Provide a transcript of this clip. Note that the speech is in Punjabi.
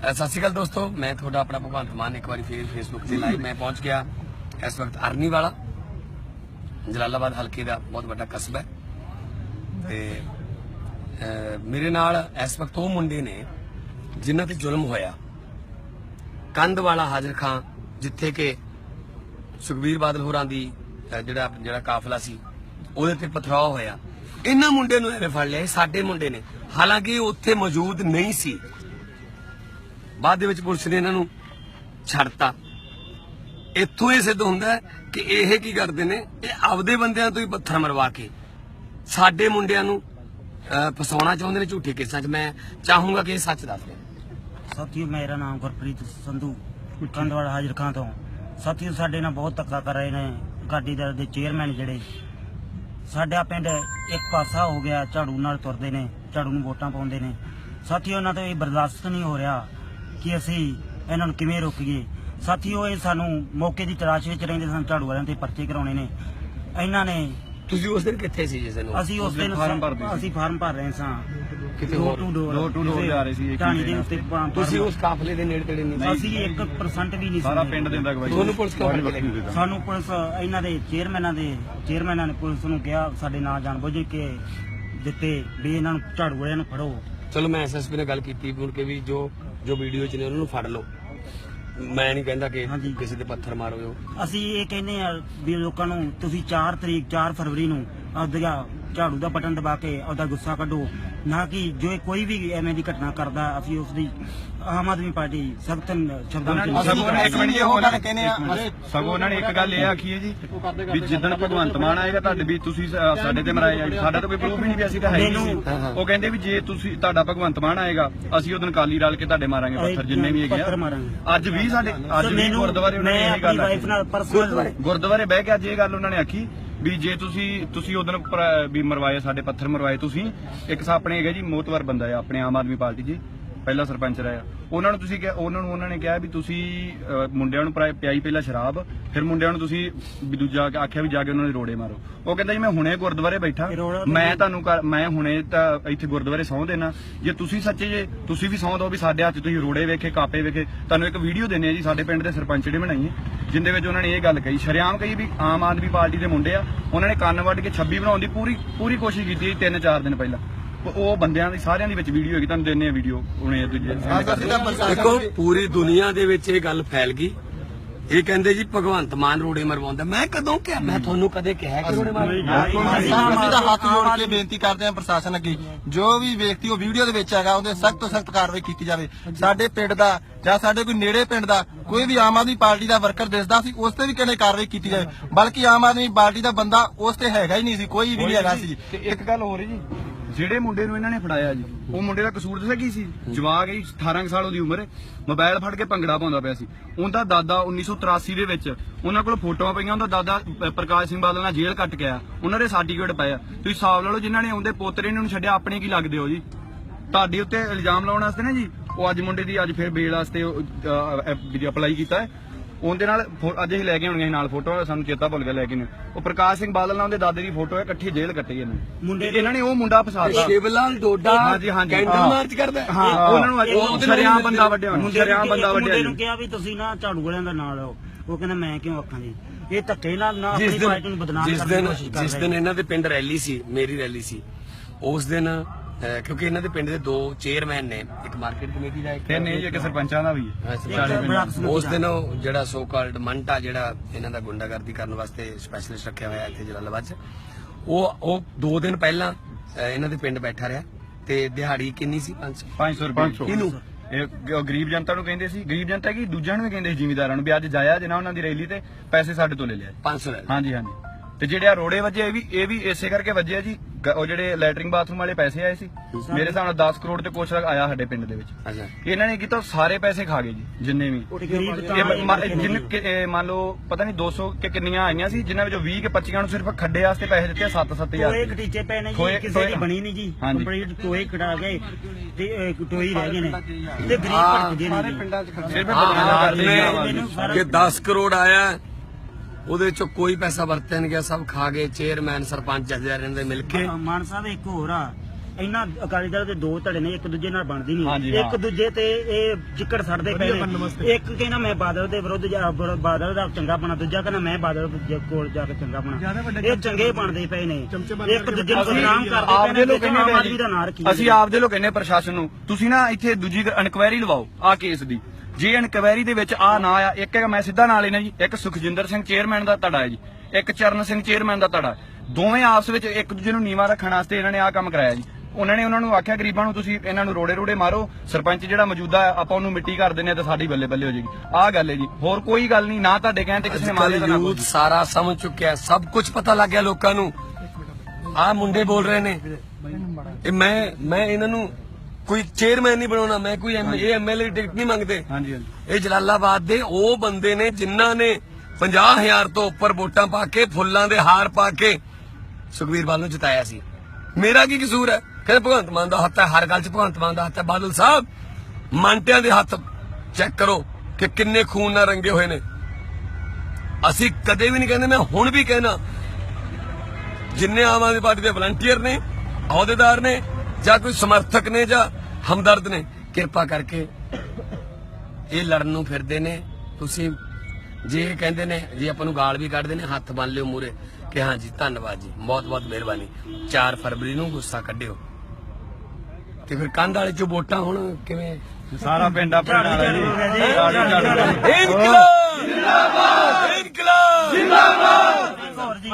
ਸਤਿ ਸ਼੍ਰੀ ਅਕਾਲ ਦੋਸਤੋ, ਮੈਂ ਤੁਹਾਡਾ ਆਪਣਾ ਭਗਵੰਤ ਮਾਨ ਇੱਕ ਵਾਰੀ ਫੇਰ ਫੇਸਬੁੱਕ ਤੇ ਲਾਈਵ ਮੈਂ ਪਹੁੰਚ ਗਿਆ। ਇਸ ਵਕਤ ਅਰਨੀ ਵਾਲਾ, ਜਲਾਲਾਬਾਦ ਹਲਕੇ ਦਾ ਬਹੁਤ ਵੱਡਾ ਕਸਬਾ ਹੈ। ਤੇ ਮੇਰੇ ਨਾਲ ਇਸ ਵਕਤ ਉਹ ਮੁੰਡੇ ਨੇ ਜਿਨ੍ਹਾਂ ਤੇ ਜ਼ੁਲਮ ਹੋਇਆ। ਕੰਧ ਵਾਲਾ ਹਾਜ਼ਰ ਖਾਂ, ਜਿੱਥੇ ਕਿ ਸੁਖਬੀਰ ਬਾਦਲ ਹੋਰਾਂ ਦੀ ਜਿਹੜਾ ਜਿਹੜਾ ਕਾਫਲਾ ਸੀ, ਉਹਦੇ ਤੇ ਪਥਰਾਅ ਹੋਇਆ। ਇਹਨਾਂ ਮੁੰਡੇ ਨੂੰ ਐਵੇਂ ਫੜ ਲਿਆ ਸਾਡੇ ਮੁੰਡੇ ਨੇ। ਹਾਲਾਂਕਿ ਉੱਥੇ ਮੌਜੂਦ ਨਹੀਂ ਸੀ। ਬਾਅਦ ਦੇ ਵਿੱਚ ਪੁਲਿਸ ਨੇ ਇਹਨਾਂ ਨੂੰ ਛੱਡਤਾ। ਇੱਥੋਂ ਇਹ ਸਿੱਧ ਹੁੰਦਾ ਕਿ ਇਹ ਕੀ ਕਰਦੇ ਨੇ ਇਹ ਆਪਦੇ ਬੰਦਿਆਂ ਤੋਂ ਹੀ ਪੱਥਰ ਮਰਵਾ ਕੇ ਸਾਡੇ ਮੁੰਡਿਆਂ ਨੂੰ ਫਸਾਉਣਾ ਚਾਹੁੰਦੇ ਨੇ ਝੂਠੇ ਕੇਸਾਂ 'ਚ। ਮੈਂ ਚਾਹੂੰਗਾ ਕਿ ਇਹ ਸੱਚ ਦੱਸ ਦੇਣ। ਸਾਥੀਓ ਮੇਰਾ ਨਾਮ ਗੁਰਪ੍ਰੀਤ ਸੰਧੂ ਕੰਦਵਾੜਾ ਹਾਜ਼ਰ ਖਾਂ ਤੋਂ। ਸਾਥੀਓ ਸਾਡੇ ਨਾਲ ਬਹੁਤ ਧੱਕਾ ਕਰ ਰਹੇ ਨੇ ਗਾਡੀ ਦਲ ਦੇ ਚੇਅਰਮੈਨ ਜਿਹੜੇ। ਸਾਡਾ ਪਿੰਡ ਇੱਕ ਪਾਸਾ ਹੋ ਗਿਆ ਝਾੜੂ ਨਾਲ ਤੁਰਦੇ ਨੇ ਝਾੜੂ ਨੂੰ ਵੋਟਾਂ ਪਾਉਂਦੇ ਨੇ। ਸਾਥੀਓ ਇਹਨਾਂ ਤੋਂ ਇਹ ਬਰਦਾਸ਼ਤ ਨਹੀਂ ਹੋ ਰਿਹਾ। ਕਿ ਅਸੀਂ ਇਹਨਾਂ ਨੂੰ ਕਿਵੇਂ ਰੋਕੀਏ? ਸਾਥੀਓ ਇਹ ਸਾਨੂੰ ਮੌਕੇ ਦੀ ਤਲਾਸ਼ ਵਿੱਚ ਰਹਿੰਦੇ ਸਨ ਝਾੜੂ ਵਾਲਿਆਂ ਤੇ ਪਰਚੇ ਕਰਾਉਣੇ ਨੇ। ਇਹਨਾਂ ਨੇ ਤੁਸੀਂ ਉਸ ਦਿਨ ਕਿੱਥੇ ਸੀ ਜਿਸ ਦਿਨ? ਅਸੀਂ ਉਸ ਦਿਨ ਫਾਰਮ ਭਰਦੇ ਸੀ। ਅਸੀਂ ਫਾਰਮ ਭਰ ਰਹੇ ਸਾਂ। ਕਿਤੇ ਡੋਰ ਹੋਰ? To door. to door ਜਾ ਰਹੇ ਸੀ, ਇੱਕ ਢਾਣੀ ਦੇ ਉੱਤੇ ਤੁਸੀਂ ਉਸ ਕਾਫਲੇ ਦੇ ਨੇੜੇ ਤੇੜੇ ਨਹੀਂ ਸੀ? ਅਸੀਂ 1% ਵੀ ਨਹੀਂ ਸਾਰਾ ਪਿੰਡ ਦਿੰਦਾ ਗਵਾਹੀ ਤੁਹਾਨੂੰ ਪੁਲਿਸ ਕਿਉਂ? ਸਾਨੂੰ ਪੁਲਿਸ ਇਹਨਾਂ ਦੇ ਚੇਅਰਮੈਨਾਂ ਦੇ ਚੇਅਰਮੈਨਾਂ ਨੇ ਪੁਲਿਸ ਨੂੰ ਕਿਹਾ ਸਾਡੇ ਨਾਂ ਜਾਣ ਬੁੱਝ ਕੇ ਦਿੱਤੇ ਵੀ ਇਹਨਾਂ ਨੂੰ ਝਾੜੂ ਵਾਲਿਆਂ ਨੂੰ ਫੜੋ। ਚਲੋ ਮੈਂ ਐਸਐਸਪੀ ਨਾਲ ਗੱਲ ਕੀਤੀ ਮੁੜ ਕੇ ਵੀ ਜੋ ਜੋ ਵੀਡੀਓ 'ਚ ਨੇ ਉਹਨਾਂ ਨੂੰ ਫੜ ਲਓ। ਮੈਂ ਨਹੀਂ ਕਹਿੰਦਾ ਕਿ ਹਾਂਜੀ। ਕਿਸੇ ਤੇ ਪੱਥਰ ਮਾਰੋ ਅਸੀਂ ਇਹ ਕਹਿੰਦੇ ਆ ਵੀ ਲੋਕਾਂ ਨੂੰ ਤੁਸੀਂ 4 ਤਰੀਕ 4 ਫਰਵਰੀ ਨੂੰ ਆਪਦਾ ਝਾੜੂ ਦਾ ਬਟਨ ਦਬਾ ਕੇ ਆਪਦਾ ਗੁੱਸਾ ਕੱਢੋ। ਨਾ ਕਿ ਜੋ ਕੋਈ ਵੀ ਐਵੇਂ ਦੀ ਘਟਨਾ ਕਰਦਾ ਅਸੀਂ ਉਸ ਦੀ ਆਮ ਆਦਮੀ ਪਾਰਟੀ ਸਖਤ ਸ਼ਬਦਾਂ ਵਿੱਚ ਸਗੋਂ ਉਹਨਾਂ ਨੇ ਇੱਕ ਮਿੰਟ ਜੀ ਉਹਨਾਂ ਨੇ ਕਹਿੰਦੇ ਆ ਸਗੋਂ ਉਹਨਾਂ ਨੇ ਇੱਕ ਗੱਲ ਇਹ ਆਖੀ ਹੈ ਜੀ ਵੀ ਜਿੱਦਣ ਭਗਵੰਤ ਮਾਨ ਆਏਗਾ ਤੁਹਾਡੇ ਵੀ ਤੁਸੀਂ ਸਾਡੇ ਤੇ ਮਰਾਏ ਜਾਏ ਸਾਡਾ ਤਾਂ ਕੋਈ ਪ੍ਰੂਫ ਹੀ ਨਹੀਂ ਵੀ ਅਸੀਂ ਤਾਂ ਹੈ ਹੀ ਨਹੀਂ। ਉਹ ਕਹਿੰਦੇ ਵੀ ਜੇ ਤੁਸੀਂ ਤੁਹਾਡਾ ਭਗਵੰਤ ਮਾਨ ਆਏਗਾ ਅਸੀਂ ਉਹਦਨ ਕਾਲੀ ਰਲ ਕੇ ਤੁਹਾਡੇ ਮਾਰਾਂਗੇ ਪੱਥਰ ਜਿੰਨੇ ਵੀ ਹੈਗੇ ਪੱਥਰ ਆ ਮਾਰਾਂਗੇ। ਅੱਜ ਵੀ ਸਾਡੇ ਅੱਜ ਵੀ ਗੁਰਦੁਆਰੇ ਉਹਨਾਂ ਨੇ ਇਹ ਗੱਲ ਆਪਣੀ ਵਾਈਫ ਆਖੀ। ਨਾਲ ਪਰਸਨਲ ਗੁਰਦੁਆਰੇ ਬਹਿ ਕੇ ਅੱਜ ਇਹ ਗੱਲ ਉਹਨਾਂ ਨੇ ਆਖੀ ਵੀ ਜੇ ਤੁਸੀਂ ਤੁਸੀਂ ਉਦੋਂ ਵੀ ਮਰਵਾਏ, ਸਾਡੇ ਪੱਥਰ ਮਰਵਾਏ ਤੁਸੀਂ, ਇੱਕ ਸਾ ਆਪਣੇ ਹੈਗਾ ਜੀ ਮੋਤਵਰ ਬੰਦਾ ਹੈ ਆਪਣੇ ਆਮ ਆਦਮੀ ਪਾਰਟੀ ਜੀ। ਪਹਿਲਾ ਸਰਪੰਚ ਰਿਹਾ। ਉਹਨਾਂ ਨੂੰ ਤੁਸੀਂ ਕਿਹਾ ਉਹਨਾਂ ਨੂੰ ਉਹਨਾਂ ਨੇ ਕਿਹਾ ਵੀ ਤੁਸੀਂ ਅਹ, ਮੁੰਡਿਆਂ ਨੂੰ ਪਿਆਈ ਪਹਿਲਾਂ ਸ਼ਰਾਬ ਫਿਰ ਮੁੰਡਿਆਂ ਨੂੰ ਤੁਸੀਂ ਵੀ ਦੂਜਾ ਆਖਿਆ ਵੀ ਜਾ ਕੇ ਉਹਨਾਂ ਦੇ ਰੋੜੇ ਮਾਰੋ। ਉਹ ਕਹਿੰਦਾ ਜੀ ਮੈਂ ਹੁਣੇ ਗੁਰਦੁਆਰੇ ਬੈਠਾ। ਮੈਂ ਤੁਹਾਨੂੰ ਮੈਂ ਹੁਣੇ ਤਾਂ ਇੱਥੇ ਗੁਰਦੁਆਰੇ ਸਹੁੰ ਦੇਣਾ। ਜੇ ਤੁਸੀਂ ਸੱਚੇ ਜੇ ਤੁਸੀਂ ਵੀ ਸਹੁੰ ਦਿਓ ਵੀ ਸਾਡੇ ਹੱਥ 'ਚ ਤੁਸੀਂ ਰੋੜੇ ਵੇਖੇ ਕਾਪੇ ਵੇਖੇ। ਤੁਹਾਨੂੰ ਇੱਕ ਵੀਡੀਓ ਦੇਣੇ ਆ ਜੀ ਸਾਡੇ ਪਿੰਡ ਦੇ ਸਰਪੰਚ ਜਿਹੜੇ ਬਣਾਈ ਹੈ ਜਿੰਦੇ ਵਿੱਚ ਉਹਨਾਂ ਨੇ ਇਹ ਗੱਲ ਕਹੀ। ਸ਼ਰਿਆਮ ਕਹੀ ਵੀ ਆਮ ਆਦਮੀ ਪਾਰਟੀ ਦੇ ਮੁੰਡੇ ਆ। ਉਹਨਾਂ ਨੇ ਕੰਨ ਵੱਢ ਕੇ 26 ਬਣਾਉਣ ਦੀ ਪੂਰੀ ਪੂਰੀ ਕੋਸ਼ਿਸ਼ ਕੀਤੀ ਜੀ ਤਿੰਨ ਚਾਰ ਦਿਨ ਪਹਿਲਾਂ। ਉਹ- ਬੰਦਿਆਂ ਦੀ ਸਾਰਿਆਂ ਦੀ ਵਿੱਚ ਵੀਡੀਓ ਹੈਗੀ ਤੁਹਾਨੂੰ ਦਿੰਨੇ ਆ ਵੀਡੀਓ ਹੁਣੇ ਦੂਜੇ ਦੇਖੋ ਪੂਰੀ ਦੁਨੀਆ ਦੇ ਵਿੱਚ ਇਹ ਗੱਲ ਫੈਲ ਗਈ। ਇਹ ਕਹਿੰਦੇ ਜੀ ਭਗਵੰਤ ਮਾਨ ਰੋੜੇ ਮਰਵਾਉਂਦਾ। ਮੈਂ ਕਦੋਂ ਕਿਹਾ? ਮੈਂ ਤੁਹਾਨੂੰ ਕਦੇ ਕਿਹਾ ਕਿ ਰੋੜੇ ਮਾਰ ਅਸੀਂ ਅਸੀਂ ਤਾਂ ਹੱਥ ਜੋੜ ਕੇ ਬੇਨਤੀ ਕਰਦੇ ਹਾਂ ਪ੍ਰਸ਼ਾਸਨ ਅੱਗੇ। ਜੋ ਵੀ ਵਿਅਕਤੀ ਉਹ ਵੀਡੀਓ ਦੇ ਵਿੱਚ ਹੈਗਾ ਉਹਦੇ ਸਖਤ ਤੋਂ ਸਖਤ ਕਾਰਵਾਈ ਕੀਤੀ ਜਾਵੇ। ਸਾਡੇ ਪਿੰਡ ਦਾ ਜਾਂ ਸਾਡੇ ਕੋਈ ਨੇੜੇ ਪਿੰਡ ਦਾ ਕੋਈ ਵੀ ਆਮ ਆਦਮੀ ਪਾਰਟੀ ਦਾ ਵਰਕਰ ਦਿਸਦਾ ਸੀ ਉਸ ਤੇ ਵੀ ਕਿਹਨੇ ਕਾਰਵਾਈ ਕੀਤੀ ਜਾਵੇ। ਬਲਕਿ ਆਮ ਆਦਮੀ ਪਾਰਟੀ ਦਾ ਬੰਦਾ ਉਸ ਤੇ ਹੈਗਾ ਹੀ ਨਹੀਂ ਸੀ ਕੋਈ ਵੀ ਨਹੀਂ ਹੈਗਾ ਸੀ। ਤੇ ਇੱਕ ਗੱਲ ਹੋਰ ਹੈ ਜੀ ਜਿਹੜੇ ਮੁੰਡੇ ਨੂੰ ਇਹਨਾਂ ਨੇ ਫੜਾਇਆ ਜੀ, ਉਹ ਮੁੰਡੇ ਦਾ ਕਸੂਰ ਦੱਸਿਆ ਕੀ ਸੀ? ਜਵਾਕ ਹੀ 18 ਸਾਲ ਉਹਦੀ ਉਮਰ ਹੈ। ਮੋਬਾਈਲ ਫੜ ਕੇ ਭੰਗੜਾ ਪਾਉਂਦਾ ਪਿਆ ਸੀ। ਉਹਦਾ ਦਾਦਾ 1983 ਦੇ ਵਿੱਚ ਉਹਨਾਂ ਕੋਲ ਫੋਟੋਆਂ ਪਈਆਂ, ਉਹਦਾ ਦਾਦਾ ਪ੍ਰਕਾਸ਼ ਸਿੰਘ ਬਾਦਲ ਨਾਲ ਜੇਲ੍ਹ ਕੱਟ ਕੇ ਉਹਨਾਂ ਦੇ ਸਰਟੀਫਿਕੇਟ ਪਾਇਆ ਤੁਸੀਂ ਹਿਸਾਬ ਲਾ ਲਓ, ਜਿਨ੍ਹਾਂ ਨੇ ਉਹਦੇ ਪੋਤਰੇ ਨੂੰ ਛੱਡਿਆ, ਆਪਣੇ ਕੀ ਲੱਗਦੇ ਹੋ ਜੀ? ਤੁਹਾਡੇ ਉੱਤੇ ਇਲਜ਼ਾਮ ਲਾਉਣ ਵਾਸਤੇ ਨਾ ਜੀ, ਉਹ ਅੱਜ ਮੁੰਡੇ ਦੀ ਅੱਜ ਫਿਰ ਬੇਲ ਵਾਸਤੇ ਅਪਲਾਈ ਕੀਤਾ ਹੈ। ਉਹਦੇ ਨਾਲ ਫੋ- ਅੱਜ ਅਸੀਂ ਲੈ ਕੇ ਆਉਣੀਆਂ ਸੀ ਨਾਲ ਫੋਟੋ ਸਾਨੂੰ ਚੇਤਾ ਭੁੱਲ ਗਿਆ ਲੈ ਕੇ ਨੇ ਉਹ ਪ੍ਰਕਾਸ਼ ਸਿੰਘ ਬਾਦਲ ਨਾਲ ਉਹਦੇ ਦਾਦੇ ਦੀ ਫੋਟੋ ਹੈ ਇਕੱਠੀ ਜੇਲ੍ਹ ਕੱਟੀ ਇਹਨਾਂ ਨੇ ਮੁੰਡੇ ਇਹਨਾਂ ਨੇ ਉਹ ਮੁੰਡਾ ਫਸਾਤਾ ਸ਼ਿਵਲਾਲ ਡੋਡਾ ਹਾਂਜੀ, ਹਾਂਜੀ। ਕੈਂਡਲ ਹਾਂ। ਮਾਰਚ ਕਰਦਾ ਹੈ। ਹਾਂ ਉਹਨਾਂ ਨੂੰ ਅੱਜ- ਉਹ ਸ਼ਰਿਆਮ ਬੰਦਾ ਵੱਡਿਆ ਹੋਣਾ ਮੁੰਡੇ ਨੂੰ ਬੰਦਾ ਵੱਡਿਆ ਮੁੰਡੇ ਨੂੰ ਜੀ ਕਿਹਾ ਵੀ ਤੁਸੀਂ ਨਾ ਝਾੜੂ ਵਾਲਿਆਂ ਦਾ ਨਾਂ ਲਓ ਉਹ ਕਹਿੰਦਾ ਮੈਂ ਕਿਉਂ ਆਖਾਂ ਜੀ ਇਹ ਧੱਕੇ ਨਾਲ ਨਾ ਜਿਸ ਆਪਣੀ ਪਾਰਟੀ ਨੂੰ ਦਿਨ ਬਦਨਾਮ ਜਿਸ ਕਰਨ ਦੀ ਦਿਨ ਕੋਸ਼ਿਸ਼ ਕਰ ਜਿਸ ਰਹੇ ਦਿਨ ਨੇ। ਇਹਨਾਂ ਦੇ ਪਿੰਡ ਰੈਲੀ ਸੀ ਮੇਰੀ ਰੈਲੀ ਸੀ ਉਸ ਦਿਨ ਕਿਉਂਕਿ ਇਹਨਾਂ ਦੇ ਪਿੰਡ ਦੇ ਦੋ ਚੇਅਰਮੈਨ ਨੇ ਇੱਕ ਮਾਰਕੀਟ ਕਮੇਟੀ ਦਾ ਇੱਕ ਤੇ ਨਹੀਂ ਇੱਕ ਸਰਪੰਚਾਂ ਦਾ ਵੀ ਹੈ। ਉਸ। ਦਿਨ ਉਹ ਜਿਹੜਾ ਸੋ ਕਾਲਡ ਮੰਟਾ ਜਿਹੜਾ ਇਹਨਾਂ ਦਾ ਗੁੰਡਾਗਰਦੀ ਕਰਨ ਵਾਸਤੇ ਸਪੈਸ਼ਲਿਸਟ ਰੱਖਿਆ ਹੋਇਆ ਇੱਥੇ ਜਲਾਲਾਬਾਦ 'ਚ ਉਹ ਉਹ 2 ਦਿਨ ਪਹਿਲਾਂ ਇਹਨਾਂ ਦੇ ਪਿੰਡ ਬੈਠਾ ਰਿਹਾ ਤੇ ਦਿਹਾੜੀ ਕਿੰਨੀ ਸੀ? 500 500 ਰੁਪਏ। ਕਿਹਨੂੰ? ਇਹ ਉਹ ਗਰੀਬ ਜਨਤਾ ਨੂੰ ਕਹਿੰਦੇ ਸੀ। ਗਰੀਬ ਜਨਤਾ ਕੀ? ਦੂਜਿਆਂ ਨੂੰ ਵੀ ਕਹਿੰਦੇ ਸੀ ਜ਼ਿਮੀਦਾਰਾਂ ਨੂੰ ਵੀ ਅੱਜ ਜਾਇਆ ਜੇ ਨਾ ਉਹਨਾਂ ਦੀ ਰੈਲੀ ਤੇ ਪੈਸੇ ਸਾਡੇ ਤੋਂ ਲੈ ਲਿਆ। 500 ਲੈ ਲਓ। ਹਾਂਜੀ ਹਾਂਜੀ। ਤੇ ਜਿਹੜੇ ਆ ਰੋੜੇ ਵੱਜੇ ਇਹ ਵੀ ਇਹ ਵੀ ਇਸੇ ਕਰਕੇ ਵੱਜੇ ਆ ਜੀ। ਗ- ਉਹ ਜਿਹੜੇ ਲੈਟਰਿੰਗ ਬਾਥਰੂਮ ਵਾਲੇ ਪੈਸੇ ਆਏ ਸੀ ਮੇਰੇ ਹਿਸਾਬ ਨਾਲ 10 ਕਰੋੜ ਤੇ ਕੁਛ ਆਇਆ ਸਾਡੇ ਪਿੰਡ ਦੇ ਵਿੱਚ। ਅੱਛਾ। ਇਹਨਾਂ ਨੇ ਕੀਤਾ ਸਾਰੇ ਪੈਸੇ ਖਾ ਗਏ ਜੀ ਜਿੰਨੇ ਵੀ। ਤੇ ਗਰੀਬ ਤਾਂ ਇਹ ਮ- ਮ- ਜਿੰਨ ਕਿ- ਇਹ ਮੰਨ ਲਓ ਪਤਾ ਨਹੀਂ 200 ਕਿ ਕਿੰਨੀਆਂ ਆਈਆਂ ਸੀ ਜਿਨ੍ਹਾਂ ਵਿੱਚੋਂ 20 ਕਿ 25 ਨੂੰ ਸਿਰਫ ਖੱਡੇ ਵਾਸਤੇ ਪੈਸੇ ਦਿੱਤੇ 7-7000 ਟੋਏ ਕਟੀਚੇ ਪਏ ਨੇ ਜੀ ਟੋਏ- ਕਿਸੇ ਦੀ ਟੋਏ- ਬਣੀ ਨਹੀਂ ਜੀ। ਹਾਂਜੀ। ਕੰਪਲੀਟ ਟੋਏ ਕਟਾ ਗਏ ਤੇ ਇਹ ਟੋਏ ਰਹਿ ਗਏ ਨੇ। ਤੇ ਗਰੀਬ ਹਾਂ, ਭਟਕ ਗਏ ਨੇ। ਸਿਰਫ ਬਦਨਾਮ ਕਰਦੇ ਨੇ- ਮੈਨੂੰ ਕਿ 10 ਕਰੋੜ ਆਇਆ ਉਹਦੇ ਚੋਂ ਕੋਈ ਪੈਸਾ ਵਰਤਿਆ ਨਹੀਂ ਗਿਆ ਸਭ ਖਾ ਗਏ ਚੇਅਰਮੈਨ ਸਰਪੰਚ ਇਹਨਾਂ ਦੇ ਮਿਲ ਕੇ। ਹਾਂ, ਮਾਨ ਸਾਹਿਬ ਇੱਕ ਹੋਰ ਆ। ਇਹਨਾਂ ਅਕਾਲੀ ਦਲ ਦੇ ਦੋ ਧੜੇ ਨੇ ਇੱਕ ਦੂਜੇ ਨਾਲ ਬਣਦੀ ਨਹੀਂ। ਇੱਕ ਦੂਜੇ ਤੇ ਇਹ ਚਿੱਕੜ ਛੱਡਦੇ ਪਏ ਨੇ। ਇੱਕ ਕਹਿੰਦਾ ਮੈਂ ਬਾਦਲ ਦੇ ਵਿਰੁੱਧ ਬਾਦਲ ਦਾ ਚੰਗਾ ਬਣਾ ਦੂਜਾ ਕਹਿੰਦਾ ਮੈਂ ਬਾਦਲ ਦੇ ਕੋਲ ਜਾ ਕੇ ਚੰਗਾ ਬਣਾ। ਇਹ ਚੰਗੇ ਬਣਦੇ ਪਏ ਨੇ। ਇੱਕ ਦੂਜੇ ਨੂੰ ਬਦਨਾਮ ਕਰਦੇ ਪਏ ਆਪਦੇ ਨੇ ਆਮ ਆਦਮੀ ਦਾ ਨਾਂ ਰੱਖੀ ਅਸੀਂ ਆਪਦੇ ਲੋਕ ਕਹਿੰਦੇ ਪ੍ਰਸ਼ਾਸਨ ਨੂੰ ਤੁਸੀਂ ਨਾ ਇੱਥੇ ਦੂਜੀ ਇਨਕੁਆਇਰੀ ਲਵਾਓ ਆ ਕੇਸ ਦੀ। ਜੇ ਇਨਕੁਆਇਰੀ ਦੇ ਵਿੱਚ ਆ ਨਾ ਆ ਇੱਕ ਮੈਂ ਸਿੱਧਾ ਨਾਂ ਲੈਣਾ ਜੀ ਇੱਕ ਸੁਖਜਿੰਦਰ ਸਿੰਘ ਚੇਅਰਮੈਨ ਦਾ ਧੜਾ ਹੈ ਜੀ ਇੱਕ ਚਰਨ ਸਿੰਘ ਚੇਅਰਮੈਨ ਦਾ ਧੜਾ। ਦੋਵੇਂ ਆਪਸ ਵਿੱਚ ਇੱਕ ਦੂਜੇ ਨੂੰ ਨੀਵਾ ਰੱਖਣ ਵਾਸਤੇ ਇਹਨਾਂ ਨੇ ਆ ਕੰਮ ਕਰਾਇਆ ਜੀ। ਉਹਨਾਂ ਨੇ ਉਹਨਾਂ ਨੂੰ ਆਖਿਆ ਗਰੀਬਾਂ ਨੂੰ ਤੁਸੀਂ ਇਹਨਾਂ ਨੂੰ ਰੋੜੇ ਰੋੜੇ ਮਾਰੋ ਸਰਪੰਚ ਜਿਹੜਾ ਮੌਜੂਦਾ ਹੈ ਆਪਾਂ ਉਹਨੂੰ ਮਿੱਟੀ ਕਰ ਦਿੰਨੇ ਆ ਤੇ ਸਾਡੀ ਬੱਲੇ ਬੱਲੇ ਹੋ ਜਾਏਗੀ। ਆਹ ਗੱਲ ਹੈ ਜੀ। ਹੋਰ ਕੋਈ ਗੱਲ ਨਹੀਂ ਨਾ ਤੁਹਾਡੇ ਕਹਿਣ ਤੇ ਕਿਸੇ ਨੇ ਮਾਰੇ ਨਾ ਯੂਥ। ਸਾਰਾ ਸਮਝ ਚੁੱਕਿਆ ਸਭ ਕੁਝ ਪਤਾ ਲੱਗ ਗਿਆ ਲੋਕਾਂ ਨੂੰ। ਆਹ ਮੁੰਡੇ ਬੋਲ ਰਹੇ ਨੇ। ਇਹ ਮੈਂ ਮੈਂ ਇਹਨਾਂ ਨੂੰ ਕੋਈ ਚੇਅਰਮੈਨ ਨਹੀਂ ਬਣਾਉਣਾ ਮੈਂ ਕੋਈ ਐਮ- ਇਹ ਐਮਐਲਏ ਟਿਕਟ ਨਹੀਂ ਮੰਗਦੇ। ਹਾਂਜੀ ਹਾਂਜੀ। ਇਹ ਜਲਾਲਾਬਾਦ ਦੇ ਉਹ ਬੰਦੇ ਨੇ ਜਿਨ੍ਹਾਂ ਨੇ 50000 ਤੋਂ ਉੱਪਰ ਵੋਟਾਂ ਪਾ ਕੇ ਫੁੱਲਾਂ ਦੇ ਹਾਰ ਪਾ ਕੇ ਸੁਖਵੀਰ ਬਾਲ ਨੂੰ ਜਿਤਾਇਆ ਸੀ। ਮੇਰਾ ਕੀ ਕਸੂਰ ਹੈ? ਕਹਿੰਦੇ ਭਗਵੰਤ ਮਾਨ ਦਾ ਹੱਥ ਹੈ ਹਰ ਗੱਲ 'ਚ ਭਗਵੰਤ ਮਾਨ ਦਾ ਹੱਥ ਹੈ। ਬਾਦਲ ਸਾਹਿਬ ਮੰਟਿਆਂ ਦੇ ਹੱਥ ਚੈੱਕ ਕਰੋ ਕਿ ਕਿੰਨੇ ਖੂਨ ਨਾਲ ਰੰਗੇ ਹੋਏ ਨੇ। ਅਸੀਂ ਕਦੇ ਵੀ ਨਹੀਂ ਕਹਿੰਦੇ ਮੈਂ ਹੁਣ ਵੀ ਕਹਿਣਾ ਜਿੰਨੇ ਆਮ ਆਦਮੀ ਪਾਰਟੀ ਦੇ ਵਲੰਟੀਅਰ ਨੇ ਅਹੁਦੇਦਾਰ ਨੇ ਜਾਂ ਕੋਈ ਸਮਰਥਕ ਨੇ ਜਾਂ ਹਮਦਰਦ ਨੇ ਕਿਰਪਾ ਕਰਕੇ। ਇਹ ਲੜਨ ਨੂੰ ਫਿਰਦੇ ਨੇ। ਤੁਸੀਂ ਜੇ ਕਹਿੰਦੇ ਨੇ ਜੇ ਆਪਾਂ ਨੂੰ ਗਾਲ ਵੀ ਕੱਢਦੇ ਨੇ ਹੱਥ ਬੰਨ ਲਿਓ ਮੂਰੇ ਕਿ ਹਾਂ ਜੀ ਧੰਨਵਾਦ ਜੀ ਬਹੁਤ ਬਹੁਤ ਮਿਹਰਬਾਨੀ। 4 ਫਰਵਰੀ ਨੂੰ ਗੁੱਸਾ ਕੱਢਿਓ। ਤੇ ਫਿਰ ਕੰਧ ਵਾਲੇ ਚ ਵੋਟਾਂ ਹੁਣ ਕਿਵੇਂ? ਸਾਰਾ ਪਿੰਡ ਆ ਪਿੰਡ ਵਾਲਾ ਜੀ ਇਨਕਲਾਬ! ਜਿੰਦਾਬਾਦ ਇਨਕਲਾਬ! ਹੋਰ ਜੀ।